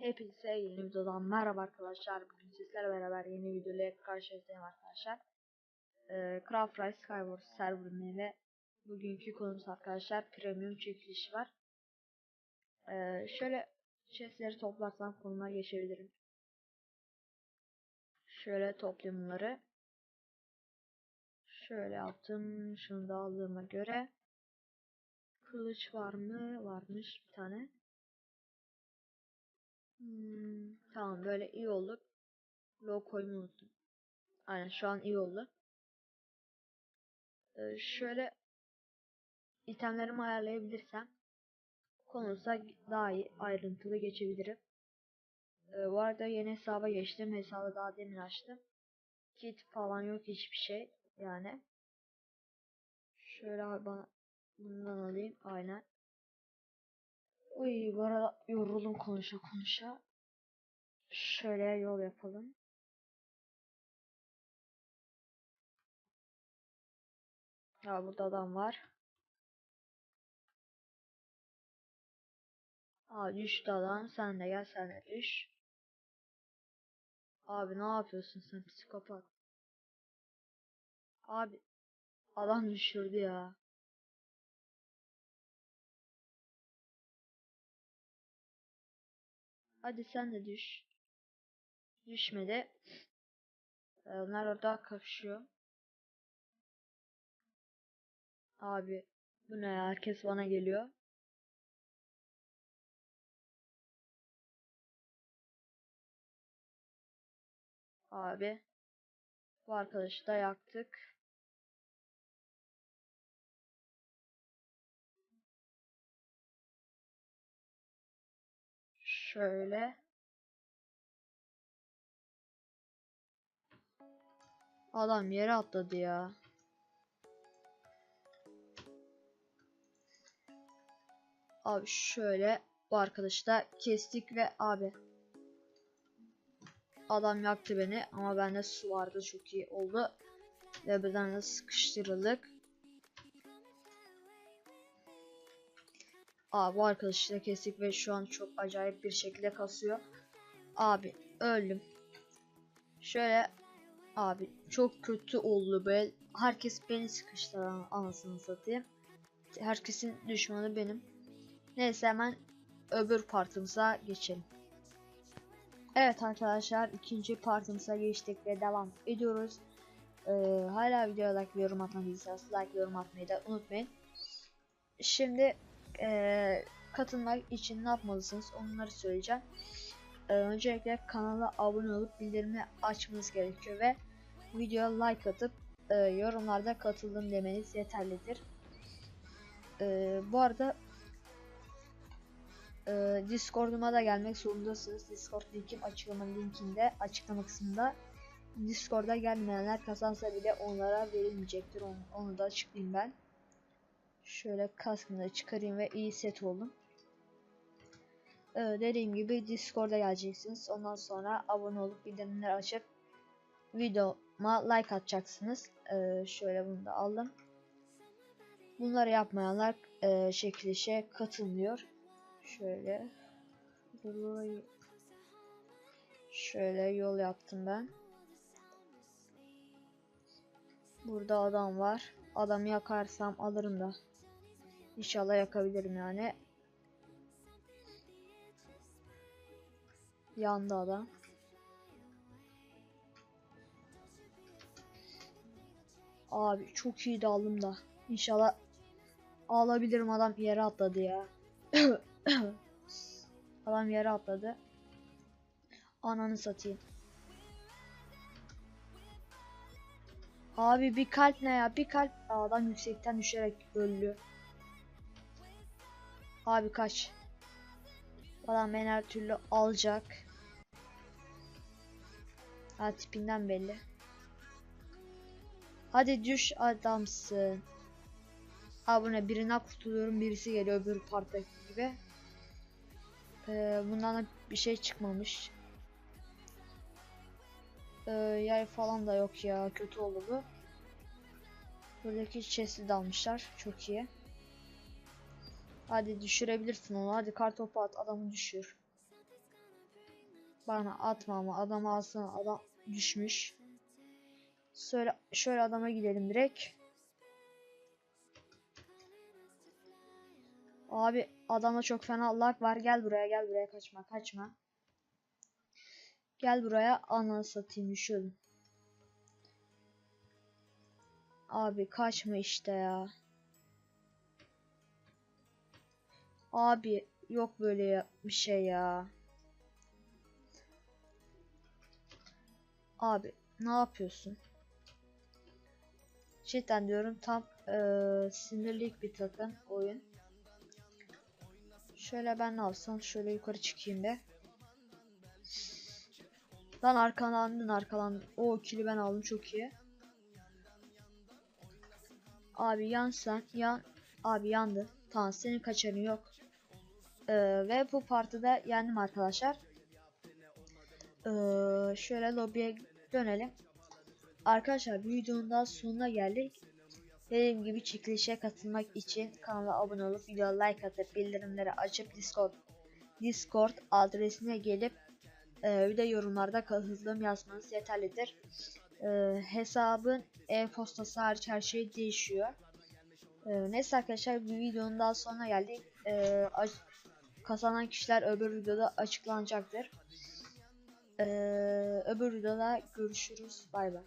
Hepinize yeni videodan merhaba arkadaşlar. Bugün sizlerle beraber yeni videoyla karşınızdayım arkadaşlar. Ee, Craft Rise Skyward serverine ve bugünkü konumuz arkadaşlar premium çekilişi var. Ee, şöyle chestleri toplarsam konuma geçebilirim. Şöyle toplayayım bunları. Şöyle yaptım. Şunu da aldığıma göre. Kılıç var mı? Varmış bir tane. Hmm, tamam böyle iyi oldu. Low koymayı unuttum. Aynen şu an iyi oldu. Ee, şöyle itemlerimi ayarlayabilirsem konulsa daha iyi ayrıntılı geçebilirim. Ee, bu arada yeni hesaba geçtim. Hesabı daha demin açtım. Kit falan yok hiçbir şey yani. Şöyle bana bundan alayım. Aynen. Uy bu arada yoruldum konuşa konuşa. Şöyle yol yapalım. Ya burada adam var. Aa düştü adam. Sen de gel sen de düş. Abi ne yapıyorsun sen psikopat? Abi adam düşürdü ya. Hadi sen de düş. Düşmedi. Ee, Onlar orada kapışıyor. Abi bu ne ya? Herkes bana geliyor. Abi bu arkadaşı da yaktık. Şöyle. Adam yere atladı ya. Abi şöyle bu arkadaşı da kestik ve abi adam yaktı beni ama bende su vardı çok iyi oldu ve birden de sıkıştırıldık. Abi bu arkadaşı da kestik ve şu an çok acayip bir şekilde kasıyor. Abi öldüm. Şöyle abi çok kötü oldu böyle. Herkes beni sıkıştırdı anasını satayım. Herkesin düşmanı benim. Neyse hemen öbür partımıza geçelim. Evet arkadaşlar ikinci partımıza geçtik ve devam ediyoruz. Ee, hala videoya like ve yorum atmadıysanız like yorum atmayı da unutmayın. Şimdi e, katılmak için ne yapmalısınız onları söyleyeceğim. Ee, öncelikle kanala abone olup bildirimi açmanız gerekiyor ve videoya like atıp e, yorumlarda katıldım demeniz yeterlidir. Ee, bu arada e, Discord'uma da gelmek zorundasınız. Discord linkim açıklama linkinde açıklama kısmında. Discord'a gelmeyenler kazansa bile onlara verilmeyecektir. Onu, onu da açıklayayım ben. Şöyle kaskını çıkarayım ve iyi set oldum. Ee, dediğim gibi Discord'a geleceksiniz. Ondan sonra abone olup bildirimleri açıp videoma like atacaksınız. Ee, şöyle bunu da aldım. Bunları yapmayanlar e, çekilişe katılmıyor. Şöyle şöyle yol yaptım ben. Burada adam var. Adamı yakarsam alırım da. İnşallah yakabilirim yani. Yandı adam. Abi çok iyi daldım da. İnşallah alabilirim adam yere atladı ya. adam yere atladı. Ananı satayım. Abi bir kalp ne ya? Bir kalp adam yüksekten düşerek öldü. Abi kaç. Adam beni her türlü alacak. Ha tipinden belli. Hadi düş adamsın. Ha bu ne birine kurtuluyorum birisi geliyor öbür parktaki gibi. Ee, bundan da bir şey çıkmamış. Ee, yay falan da yok ya kötü oldu bu. Buradaki chest'i de almışlar çok iyi. Hadi düşürebilirsin onu hadi kartopu at adamı düşür. Bana atma ama adam alsana adam düşmüş. Şöyle, şöyle adama gidelim direkt. Abi adamda çok fena lag var. Gel buraya gel buraya kaçma kaçma. Gel buraya ananı satayım düşüyordum. Abi kaçma işte ya. Abi yok böyle bir şey ya. Abi ne yapıyorsun? Cidden diyorum tam eee sinirlik bir takım oyun. Şöyle ben ne yapsam şöyle yukarı çıkayım be. Lan arkalandın arkalandın. O kili ben aldım çok iyi. Abi yan sen yan. Abi yandı. Tamam senin kaçarın yok. Ee, ve bu partide yendim arkadaşlar. Ee, şöyle lobiye dönelim. Arkadaşlar videonun daha sonuna geldik. Dediğim gibi çekilişe katılmak için kanala abone olup videoya like atıp bildirimleri açıp Discord Discord adresine gelip e, bir yorumlarda katıldığım yazmanız yeterlidir. E, hesabın e-postası hariç her şey değişiyor. E, neyse arkadaşlar bir videonun daha sonuna geldik. E, aç- kazanan kişiler öbür videoda açıklanacaktır. E, öbür videoda görüşürüz. Bay bay.